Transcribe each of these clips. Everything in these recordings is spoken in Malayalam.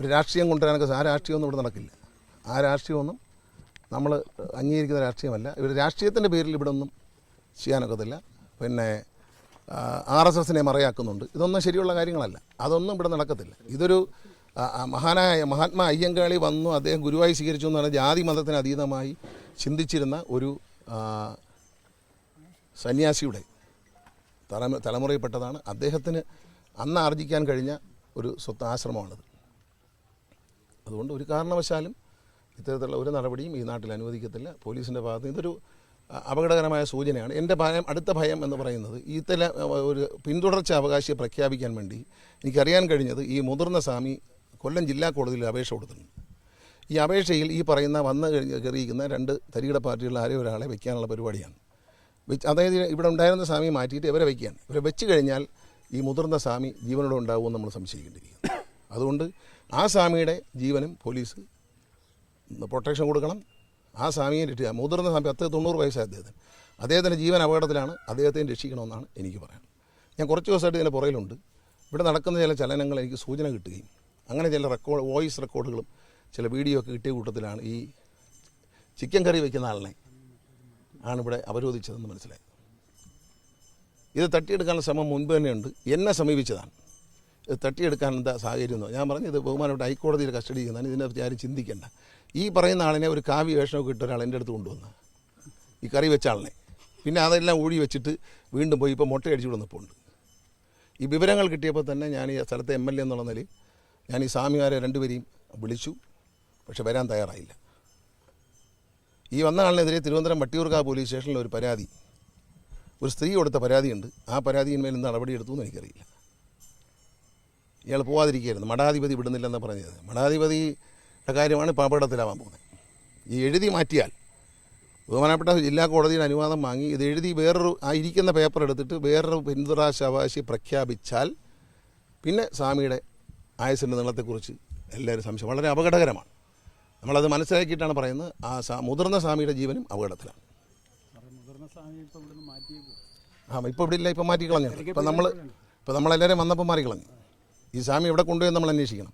ഒരു രാഷ്ട്രീയം കൊണ്ടുവരാനൊക്കെ ആ രാഷ്ട്രീയമൊന്നും ഇവിടെ നടക്കില്ല. ആ രാഷ്ട്രീയമൊന്നും നമ്മൾ അംഗീകരിക്കുന്ന രാഷ്ട്രീയമല്ല. ഇവർ രാഷ്ട്രീയത്തിന്റെ പേരിൽ ഇവിടെ ഒന്നും ചെയ്യാനൊക്കത്തില്ല. പിന്നെ ആർ എസ് എസിനെ മറയാക്കുന്നുണ്ട്. ഇതൊന്നും ശരിയുള്ള കാര്യങ്ങളല്ല. അതൊന്നും ഇവിടെ നടക്കത്തില്ല. ഇതൊരു മഹാനായ മഹാത്മാ അയ്യങ്കാളി വന്നു അദ്ദേഹം ഗുരുവായി സ്വീകരിച്ചു എന്ന് പറഞ്ഞാൽ ജാതി മതത്തിന് അതീതമായി ചിന്തിച്ചിരുന്ന ഒരു സന്യാസിയുടെ തലമു തലമുറയിൽപ്പെട്ടതാണ്. അദ്ദേഹത്തിന് അന്ന് ആർജിക്കാൻ കഴിഞ്ഞ ഒരു സ്വത്ത് ആശ്രമമാണിത്. അതുകൊണ്ട് ഒരു കാരണവശാലും ഇത്തരത്തിലുള്ള ഒരു നടപടിയും ഈ നാട്ടിൽ അനുവദിക്കത്തില്ല. പോലീസിന്റെ ഭാഗത്ത് ഇതൊരു അപകടകരമായ സൂചനയാണ്. എന്റെ ഭയം അടുത്ത ഭയം എന്ന് പറയുന്നത് ഇത്തര ഒരു പിന്തുടർച്ച അവകാശിയെ പ്രഖ്യാപിക്കാൻ വേണ്ടി എനിക്കറിയാൻ കഴിഞ്ഞത് ഈ മുതിർന്ന സ്വാമി കൊല്ലം ജില്ലാ കോടതിയിൽ അപേക്ഷ കൊടുത്തിട്ടുണ്ട്. ഈ അപേക്ഷയിൽ ഈ പറയുന്ന വന്ന് കയറിയിരിക്കുന്ന രണ്ട് തരികിട പാർട്ടികളിൽ ആരെയും ഒരാളെ വയ്ക്കാനുള്ള പരിപാടിയാണ്. അതായത് ഇവിടെ ഉണ്ടായിരുന്ന സ്വാമി മാറ്റിയിട്ട് ഇവരെ വയ്ക്കുകയാണ് ഇവരെ വെച്ച് കഴിഞ്ഞാൽ ഈ മുതിർന്ന സ്വാമി ജീവനോടെ ഉണ്ടാവുമെന്ന് നമ്മൾ സംശയിക്കേണ്ടിയിരിക്കുന്നു. അതുകൊണ്ട് ആ സ്വാമിയുടെ ജീവനും പോലീസ് പ്രൊട്ടക്ഷൻ കൊടുക്കണം. ആ സ്വാമിയെ രക്ഷിക്കുക മുതിർന്ന സ്വാമി പത്ത് തൊണ്ണൂറ് വയസ്സായ അദ്ദേഹത്തിന്. അദ്ദേഹത്തിന്റെ ജീവൻ അപകടത്തിലാണ് അദ്ദേഹത്തെ രക്ഷിക്കണമെന്നാണ് എനിക്ക് പറയാൻ ഞാൻ കുറച്ച് ദിവസമായിട്ട് ഇതിന്റെ പുറയിലുണ്ട് ഇവിടെ നടക്കുന്ന ചില ചലനങ്ങൾ എനിക്ക് സൂചന കിട്ടുകയും അങ്ങനെ ചില റെക്കോർഡ് വോയിസ് റെക്കോർഡുകളും ചില വീഡിയോ ഒക്കെ കിട്ടിയ കൂട്ടത്തിലാണ് ഈ ചിക്കൻ കറി വയ്ക്കുന്ന ആളിനെ ആണ് ഇവിടെ അവരോധിച്ചതെന്ന് മനസ്സിലായി ഇത് തട്ടിയെടുക്കാനുള്ള ശ്രമം മുൻപ് തന്നെയുണ്ട്. എന്നെ സമീപിച്ചതാണ്. തട്ടിയെടുക്കാൻ എന്താ സാഹചര്യം ഞാൻ പറഞ്ഞു ഇത് ബഹുമാനപ്പെട്ട ഹൈക്കോടതിയിൽ കസ്റ്റഡി ചെയ്യുന്നതാണ്. ഇതിനെപ്പറ്റി ആരും ചിന്തിക്കേണ്ട. ഈ പറയുന്ന ആളിനെ ഒരു കാവ്യ വേഷമൊക്കെ ഇട്ട ഒരാൾ എന്റെ അടുത്ത് കൊണ്ടുവന്ന ഈ കറി വെച്ച ആളിനെ. പിന്നെ അതെല്ലാം ഊഴി വെച്ചിട്ട് വീണ്ടും പോയി ഇപ്പോൾ മുട്ടയടിച്ചു വിടുന്നപ്പോൾ ഉണ്ട് ഈ വിവരങ്ങൾ കിട്ടിയപ്പോൾ തന്നെ ഞാൻ ഈ സ്ഥലത്തെ എം എൽ എ എന്നുള്ള നിലയിൽ ഞാൻ ഈ സ്വാമിമാരെ രണ്ടുപേരെയും വിളിച്ചു. പക്ഷെ വരാൻ തയ്യാറായില്ല. ഈ വന്ന ആളിനെതിരെ തിരുവനന്തപുരം വട്ടിയൂർക്കാവ് പോലീസ് സ്റ്റേഷനിൽ ഒരു പരാതി ഒരു സ്ത്രീ കൊടുത്ത പരാതിയുണ്ട്. ആ പരാതിയിന്മേൽ എന്ത് നടപടിയെടുത്തു എന്ന് എനിക്കറിയില്ല. ഇയാൾ പോവാതിരിക്കുകയായിരുന്നു. മഠാധിപതി വിടുന്നില്ലെന്ന് പറഞ്ഞത്. മഠാധിപതിയുടെ കാര്യമാണ് ഇപ്പോൾ അപകടത്തിലാവാൻ പോകുന്നത്. ഈ എഴുതി മാറ്റിയാൽ ബഹുമാനപ്പെട്ട ജില്ലാ കോടതിയുടെ അനുവാദം വാങ്ങി ഇത് എഴുതി വേറൊരു ആ ഇരിക്കുന്ന പേപ്പർ എടുത്തിട്ട് വേറൊരു പിന്തുടരാശാവകാശി പ്രഖ്യാപിച്ചാൽ പിന്നെ സ്വാമിയുടെ ആയുസിന്റെ നീളത്തെക്കുറിച്ച് എല്ലാവരും സംശയം. വളരെ അപകടകരമാണ്. നമ്മളത് മനസ്സിലാക്കിയിട്ടാണ് പറയുന്നത്. ആ മുതിർന്ന സ്വാമിയുടെ ജീവനും അപകടത്തിലാണ്. ആ ഇപ്പോൾ ഇവിടെ ഇല്ല ഇപ്പം മാറ്റിക്കളഞ്ഞു. ഇപ്പം നമ്മൾ ഇപ്പം നമ്മളെല്ലാവരും വന്നപ്പോൾ മാറി കളഞ്ഞു ഈ സ്വാമി ഇവിടെ കൊണ്ടുപോയി നമ്മൾ അന്വേഷിക്കണം.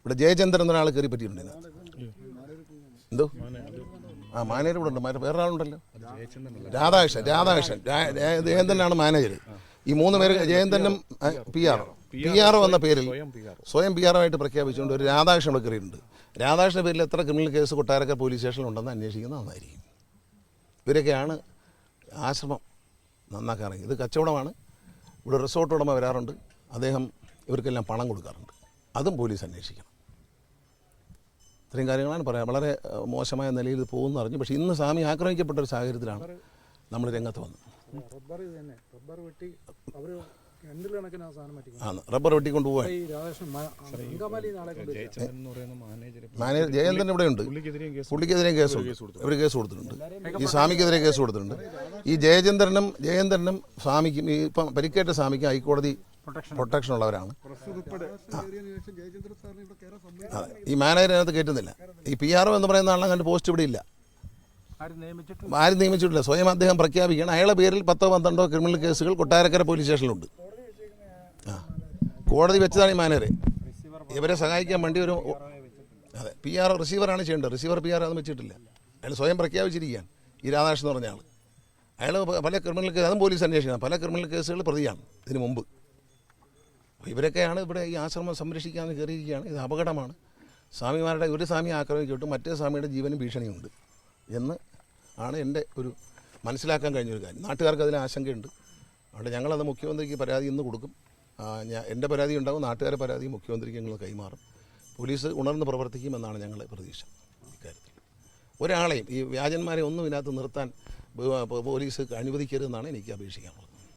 ഇവിടെ ജയചന്ദ്രൻ എന്നൊരാൾ കയറി പറ്റിയിട്ടുണ്ട് ഇതിനകത്ത് എന്തോ? ആ മാനേജർ ഇവിടെ ഉണ്ട്. മറ്റേ വേറെ ആളുണ്ടല്ലോ രാധാകൃഷ്ണൻ. രാധാകൃഷ്ണൻ ജയചന്ദ്രനാണ് മാനേജർ. ഈ മൂന്ന് പേര് ജയന്തനും പി ആർ. പി ആർ എന്ന പേരിൽ സ്വയം പി ആർ ആയിട്ട് പ്രഖ്യാപിച്ചുകൊണ്ട് ഒരു രാധാകൃഷ്ണൻ ഇവിടെ കയറിയിട്ടുണ്ട്. രാധാകൃഷ്ണൻ പേരിൽ എത്ര ക്രിമിനൽ കേസ് കൊട്ടാരക്കര പോലീസ് സ്റ്റേഷനിൽ ഉണ്ടെന്ന് അന്വേഷിക്കുന്നത് നന്നായിരിക്കും. ഇവരൊക്കെയാണ് ആശ്രമം നന്നാക്കാറ് ഇത് കച്ചവടമാണ്. ഇവിടെ റിസോർട്ട് ഉടമ വരാറുണ്ട്. അദ്ദേഹം ഇവർക്കെല്ലാം പണം കൊടുക്കാറുണ്ട്. അതും പോലീസ് അന്വേഷിക്കണം. ഇത്രയും കാര്യങ്ങളാണ് പറയാം. വളരെ മോശമായ നിലയിൽ പോകുമെന്ന് അറിഞ്ഞു. പക്ഷേ ഇന്ന് സ്വാമി ആക്രമിക്കപ്പെട്ട ഒരു സാഹചര്യത്തിലാണ് നമ്മൾ രംഗത്ത് വന്നത്. റബ്ബർ വെട്ടി ആണ്. റബ്ബർ വെട്ടിക്കൊണ്ട് പറയുന്ന മാനേജർ മാനേജർ ജയന്തൻ ഇവിടെ ഉണ്ട്. പുള്ളിക്കെതിരെയും കേസ് പുള്ളിക്കെതിരെ കേസുണ്ട് ഇവർ കേസ് കൊടുത്തിട്ടുണ്ട്. ഈ സ്വാമിക്കെതിരെ കേസ് കൊടുത്തിട്ടുണ്ട്. ഈ ജയചന്ദ്രനും ജയചന്ദ്രനും സ്വാമിക്കും ഈ ഇപ്പം പരിക്കേറ്റ സ്വാമിക്കും ഹൈക്കോടതി പ്രൊട്ടക്ഷൻ ഉള്ളവരാണ്. അതെ ഈ മാനേജർ അതിനകത്ത് കയറ്റുന്നില്ല. ഈ പി ആർ ഒ എന്ന് പറയുന്ന ആളെ കണ്ട് പോസ്റ്റ് ഇവിടെ ഇല്ല. ആരും നിയമിച്ചിട്ട് ആരും നിയമിച്ചിട്ടില്ല. സ്വയം അദ്ദേഹം പ്രഖ്യാപിക്കണം അയാളെ പേരിൽ പത്തോ പന്ത്രണ്ടോ ക്രിമിനൽ കേസുകൾ കൊട്ടാരക്കര പോലീസ് സ്റ്റേഷനിലുണ്ട്. ആ കോടതി വെച്ചതാണ് ഈ മാനേജർ ഇവരെ സഹായിക്കാൻ വേണ്ടി ഒരു അതെ പി ആർ റിസീവറാണ് ചെയ്യേണ്ടത്. റിസീവർ പി ആർ ഒന്നും വെച്ചിട്ടില്ല. അയാൾ സ്വയം പ്രഖ്യാപിച്ചിരിക്കുകയാണ്. ഈ രാധാകൃഷ്ണൻ എന്ന് പറഞ്ഞ ആൾ അയാൾ പല ക്രിമിനൽ കേസ് അതും പോലീസ് അന്വേഷിക്കണം. പല ക്രിമിനൽ കേസുകൾ പ്രതിയാണ് ഇതിനു മുമ്പ്. ഇവരൊക്കെയാണ് ഇവിടെ ഈ ആശ്രമം സംരക്ഷിക്കാൻ കയറിയിരിക്കുകയാണ്. ഇത് അപകടമാണ്. സ്വാമിമാരുടെ ഒരു സ്വാമി ആക്രമിക്കട്ടും മറ്റേ സ്വാമിയുടെ ജീവനും ഭീഷണിയുണ്ട് എന്ന് ആണ് എന്റെ ഒരു മനസ്സിലാക്കാൻ കഴിഞ്ഞൊരു കാര്യം. നാട്ടുകാർക്ക് അതിന് ആശങ്കയുണ്ട്. അതുകൊണ്ട് ഞങ്ങളത് മുഖ്യമന്ത്രിക്ക് പരാതി ഇന്ന് കൊടുക്കും. ഞാൻ എന്റെ പരാതി ഉണ്ടാവും നാട്ടുകാരുടെ പരാതി മുഖ്യമന്ത്രിക്ക് ഞങ്ങൾ കൈമാറും. പോലീസ് ഉണർന്ന് പ്രവർത്തിക്കുമെന്നാണ് ഞങ്ങളുടെ പ്രതീക്ഷ ഇക്കാര്യത്തിൽ. ഒരാളെയും ഈ വ്യാജന്മാരെ ഒന്നും ഇതിനകത്ത് നിർത്താൻ പോലീസ് അനുവദിക്കരുതെന്നാണ് എനിക്ക് അപേക്ഷിക്കാനുള്ളത്.